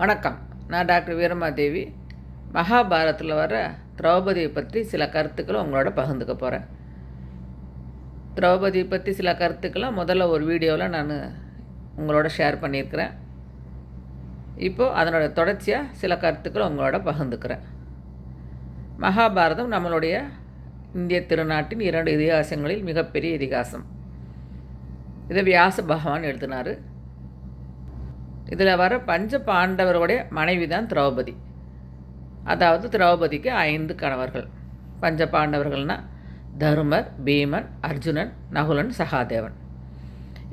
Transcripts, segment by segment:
வணக்கம். நான் டாக்டர் வீரமாதேவி. மகாபாரத்தில் வர திரௌபதியை பற்றி சில கருத்துக்களை உங்களோட பகிர்ந்துக்க போகிறேன் திரௌபதியை பற்றி சில கருத்துக்களை முதல்ல ஒரு வீடியோவில் நான் உங்களோட ஷேர் பண்ணியிருக்கிறேன். இப்போது அதனோட தொடர்ச்சியாக சில கருத்துக்களை உங்களோட பகிர்ந்துக்கிறேன். மகாபாரதம் நம்மளுடைய இந்திய திருநாட்டின் இரண்டு இதிகாசங்களில் மிகப்பெரிய இதிகாசம். இதை வியாச பகவான் எழுதினார். இதில் வர பஞ்ச பாண்டவருடைய மனைவி தான் திரௌபதி. அதாவது திரௌபதிக்கு ஐந்து கணவர்கள். பஞ்ச பாண்டவர்கள்னால் தருமர் பீமன் அர்ஜுனன் நகுலன் சகாதேவன்.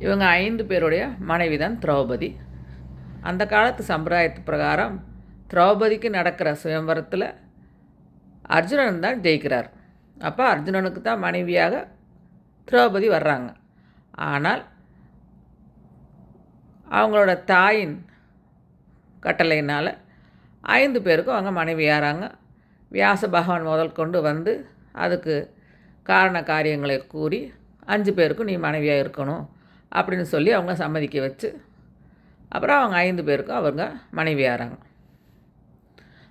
இவங்க ஐந்து பேருடைய மனைவி தான் திரௌபதி. அந்த காலத்து சம்பிரதாயத்து பிரகாரம் திரௌபதிக்கு நடக்கிற சுயம்பரத்தில் அர்ஜுனன் தான் ஜெயிக்கிறார். அப்போ அர்ஜுனனுக்கு தான் மனைவியாக திரௌபதி வர்றாங்க. ஆனால் அவங்களோட தாயின் கட்டளையினால் ஐந்து பேருக்கும் அவங்க மனைவியாராங்க வியாச பகவான் முதல் கொண்டு வந்து அதுக்கு காரண காரியங்களை கூறி அஞ்சு பேருக்கும் நீ மனைவியாக இருக்கணும் அப்படின்னு சொல்லி அவங்க சம்மதிக்க வச்சு அப்புறம் அவங்க ஐந்து பேருக்கும் அவங்க மனைவியாராங்க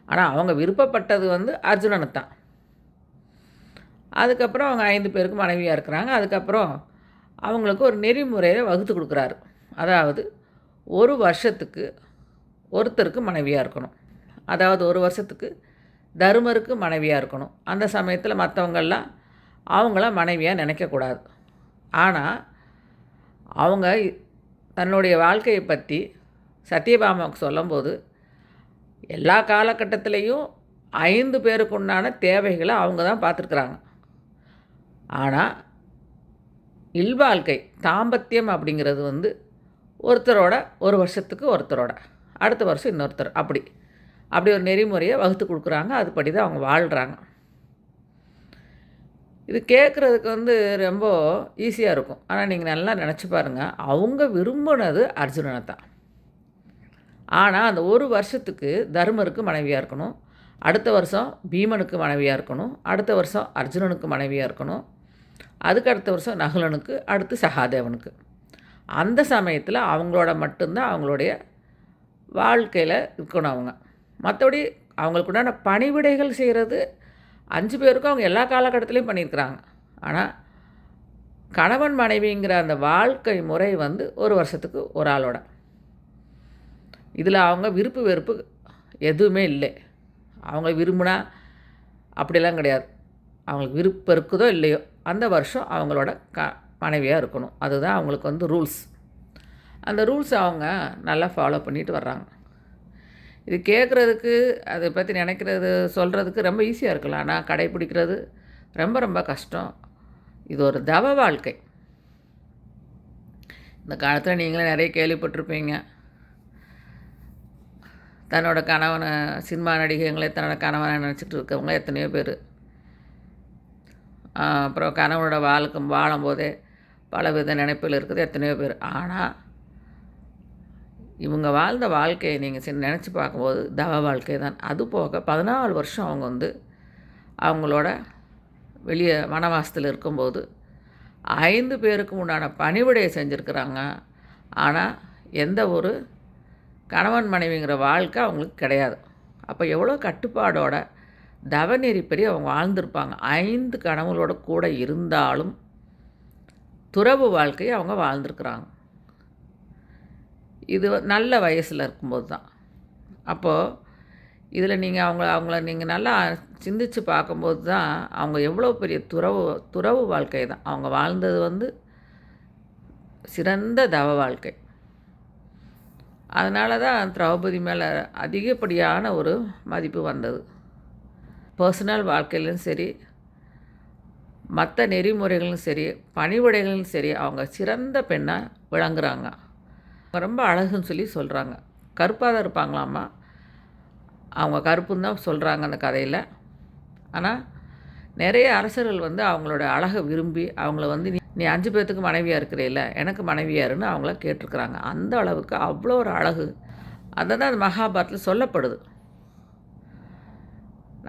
ஆனால் அவங்க விருப்பப்பட்டது வந்து அர்ஜுனனு தான். அதுக்கப்புறம் அவங்க ஐந்து பேருக்கும் மனைவியாக இருக்கிறாங்க. அதுக்கப்புறம் அவங்களுக்கு ஒரு நெறிமுறையை வகுத்து கொடுக்குறாரு. அதாவது ஒரு வருஷத்துக்கு ஒருத்தருக்கு மனைவியாக இருக்கணும். அதாவது ஒரு வருஷத்துக்கு தருமருக்கு மனைவியாக இருக்கணும். அந்த சமயத்தில் மற்றவங்கெல்லாம் அவங்கள மனைவியாக நினைக்கக்கூடாது. ஆனால் அவங்க தன்னுடைய வாழ்க்கையை பற்றி சத்யபாமாவுக்கு சொல்லும்போது எல்லா காலகட்டத்திலையும் ஐந்து பேருக்கு உண்டான தேவைகளை அவங்க தான் பார்த்துருக்குறாங்க. ஆனால் இல்வாழ்க்கை தாம்பத்தியம் அப்படிங்கிறது வந்து ஒருத்தரோட ஒரு வருஷத்துக்கு ஒருத்தரோட அடுத்த வருஷம் இன்னொருத்தர் அப்படி. அப்படி ஒரு நெறிமுறையை வகுத்து கொடுக்குறாங்க அதுபடி தான் அவங்க வாழ்கிறாங்க இது கேட்குறதுக்கு வந்து ரொம்ப ஈஸியாக இருக்கும். ஆனால் நீங்கள் நல்லா நினச்சி பாருங்கள் அவங்க விரும்பினது அர்ஜுனனை தான். ஆனால் அந்த ஒரு வருஷத்துக்கு தர்மருக்கு மனைவியாக இருக்கணும் அடுத்த வருஷம் பீமனுக்கு மனைவியாக இருக்கணும் அடுத்த வருஷம் அர்ஜுனனுக்கு மனைவியாக இருக்கணும் அதுக்கு அடுத்த வருஷம் நகுலனுக்கு அடுத்து சகாதேவனுக்கு. அந்த சமயத்தில் அவங்களோட மட்டும்தான் அவங்களுடைய வாழ்க்கையில் இருக்கணும் அவங்க. மற்றபடி அவங்களுக்கு உண்டான பணிவிடைகள் செய்கிறது அஞ்சு பேருக்கும் அவங்க எல்லா காலகட்டத்திலையும் பண்ணியிருக்கிறாங்க. ஆனால் கணவன் மனைவிங்கிற அந்த வாழ்க்கை முறை வந்து ஒரு வருஷத்துக்கு ஒரு ஆளோட. இதில் அவங்க விருப்பு வெறுப்பு எதுவுமே இல்லை. அவங்க விரும்பினா அப்படிலாம் கிடையாது. அவங்களுக்கு விருப்பம் இருக்குதோ இல்லையோ அந்த வருஷம் அவங்களோட க மனைவியாக இருக்கணும். அதுதான் அவங்களுக்கு வந்து ரூல்ஸ் அந்த ரூல்ஸ் அவங்க நல்லா ஃபாலோ பண்ணிட்டு வர்றாங்க. இது கேட்குறதுக்கு அதை பற்றி நினைக்கிறது சொல்கிறதுக்கு ரொம்ப ஈஸியாக இருக்கலாம். ஆனால் கடைப்பிடிக்கிறது ரொம்ப ரொம்ப கஷ்டம். இது ஒரு தவ வாழ்க்கை. இந்த காலத்தில் நீங்களே நிறைய கேள்விப்பட்டிருப்பீங்க. தன்னோட கணவனை சினிமா நடிகைங்களே தன்னோட கணவனை நினச்சிட்டு இருக்கவங்க எத்தனையோ பேர். அப்புறம் கணவனோட வாழ்க்கை வாழும்போதே பலவித நினைப்பில் இருக்குது எத்தனையோ பேர். ஆனால் இவங்க வாழ்ந்த வாழ்க்கையை நீங்கள் சரி நினச்சி பார்க்கும்போது தவ வாழ்க்கை தான். அது போக பதினாலு வருஷம் அவங்க வந்து அவங்களோட வெளியே வனவாசத்தில் இருக்கும்போது ஐந்து பேருக்கு உண்டான பணிவிடையை செஞ்சுருக்குறாங்க. ஆனால் எந்த ஒரு கணவன் மனைவிங்கிற வாழ்க்கை அவங்களுக்கு கிடையாது. அப்போ எவ்வளோ கட்டுப்பாடோட தவநெறிப்படி அவங்க வாழ்ந்திருப்பாங்க. ஐந்து கனவுகளோட கூட இருந்தாலும் துறவு வாழ்க்கையை அவங்க வாழ்ந்துருக்குறாங்க. இது நல்ல வயசில் இருக்கும்போது தான். அப்போது இதில் நீங்கள் அவங்க அவங்கள நீங்கள் நல்லா சிந்தித்து பார்க்கும்போது தான் அவங்க எவ்வளோ பெரிய துறவு துறவு வாழ்க்கை தான். அவங்க வாழ்ந்தது வந்து சிறந்த தவ வாழ்க்கை. அதனால தான் திரௌபதி மேலே அதிகப்படியான ஒரு மதிப்பு வந்தது. பர்சனல் வாழ்க்கையிலும் சரி மற்ற நெறிமுறைகளும் சரி பணிவிடைகளும் சரி அவங்க சிறந்த பெண்ணாக விளங்குறாங்க. ரொம்ப அழகுன்னு சொல்லி சொல்கிறாங்க கருப்பாக தான் இருப்பாங்களாம்மா? அவங்க கருப்புன்னு தான் சொல்கிறாங்க அந்த கதையில். ஆனால் நிறைய அரசர்கள் வந்து அவங்களோட அழகை விரும்பி அவங்கள வந்து நீ நீ அஞ்சு பேர்த்துக்கு மனைவியாக இருக்கிறீல்ல எனக்கு மனைவியாருன்னு அவங்கள கேட்டிருக்கிறாங்க. அந்த அளவுக்கு அவ்வளோ ஒரு அழகு. அதை தான் அந்த மகாபாரத்தில் சொல்லப்படுது.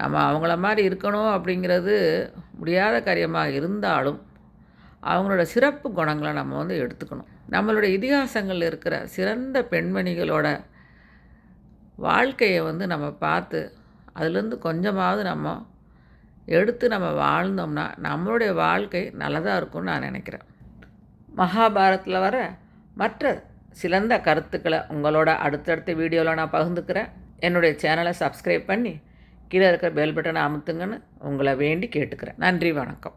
நம்ம அவங்கள மாதிரி இருக்கணும் அப்படிங்கிறது முடியாத காரியமாக இருந்தாலும் அவங்களோட சிறப்பு குணங்களை நம்ம வந்து எடுத்துக்கணும். நம்மளுடைய இதிகாசங்களில் இருக்கிற சிறந்த பெண்மணிகளோட வாழ்க்கையை வந்து நம்ம பார்த்து அதுலேருந்து கொஞ்சமாவது நம்ம எடுத்து நம்ம வாழ்ந்தோம்னா நம்மளுடைய வாழ்க்கை நல்லதாக இருக்கும்னு நான் நினைக்கிறேன். மகாபாரத்தில் வர மற்ற சிறந்த கருத்துக்களை உங்களோட அடுத்தடுத்த வீடியோவில் நான் பகிர்ந்துக்கிறேன். என்னுடைய சேனலை சப்ஸ்கிரைப் பண்ணி கீழே இருக்கிற பெல் பட்டனை அமுத்துங்கன்னு உங்களை வேண்டி கேட்டுக்கிறேன். நன்றி வணக்கம்.